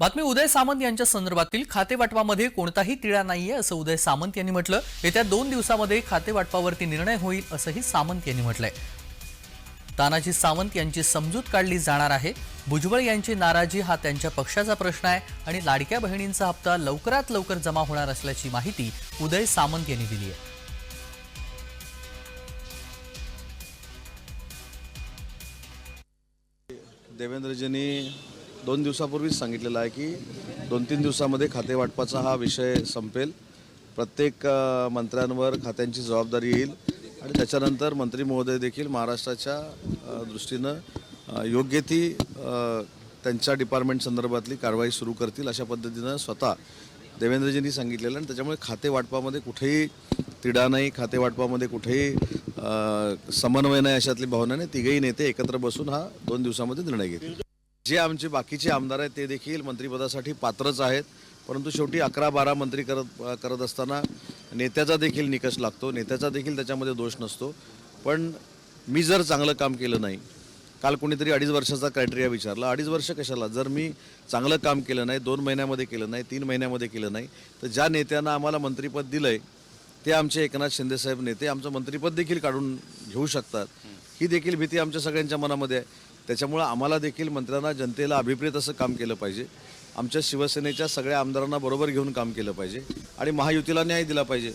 बातमी उदय सामंत यांच्या संदर्भातील खातेवाटपामध्ये कोणताही तिळा नाहीये असं उदय सामंत यांनी म्हटलं. येत्या दोन दिवसामध्ये खातेवाटपावरती निर्णय होईल असंही सामंत यांनी म्हटलंय. तानाजी सावंत यांची समजूत काढली जाणार आहे. भुजबळ यांची नाराजी हा त्यांच्या पक्षाचा प्रश्न आहे आणि लाडक्या बहिणींचा हप्ता लवकरात लवकर जमा होणार असल्याची माहिती उदय सामंत यांनी दिली आहे. देवेंद्रजींनी दोन दिवसापूर्वीच सांगितलेलं आहे की दोन तीन दिवसामध्ये खाते वाटपाचा हा विषय संपेल. प्रत्येक मंत्र्यांवर खात्यांची जबाबदारी येईल आणि त्याच्यानंतर मंत्री महोदय देखील महाराष्ट्राच्या दृष्टीनं योग्य ती त्यांच्या डिपार्टमेंट संदर्भातली कारवाई सुरू करतील अशा पद्धतीनं स्वतः देवेंद्रजींनी सांगितलेलं आणि त्याच्यामुळे खाते वाटपामध्ये कुठेही तिढा नाही खाते वाटपामध्ये कुठेही समन्वय नाही अशातली भावना नाही. तिघही नेते एकत्र बसून हा दोन दिवसामध्ये निर्णय घेतील. जे आमचे बाकीचे आमदार आहेत ते देखील मंत्रिपदासाठी पात्रच आहेत. परंतु शेवटी अकरा बारा मंत्री करत करत असताना नेत्याचा देखील निकष लागतो. नेत्याचा देखील त्याच्यामध्ये दोष नसतो. पण मी जर चांगलं काम केलं नाही काल कोणीतरी अडीच वर्षाचा क्रायटेरिया विचारला. अडीच वर्ष कशाला? जर मी चांगलं काम केलं नाही दोन महिन्यामध्ये केलं नाही तीन महिन्यामध्ये केलं नाही तर ज्या नेत्यांना आम्हाला मंत्रिपद दिलं आहे ते आमचे एकनाथ शिंदेसाहेब नेते आमचं मंत्रिपद देखील काढून घेऊ शकतात. ही देखील भीती आमच्या सगळ्यांच्या मनामध्ये आहे. त्याच्यामुळं आम्हाला देखील मंत्र्यांना जनतेला अभिप्रेत असं काम केलं पाहिजे. आमच्या शिवसेनेच्या सगळ्या आमदारांना बरोबर घेऊन काम केलं पाहिजे. आणि महायुतीला न्याय दिला पाहिजे.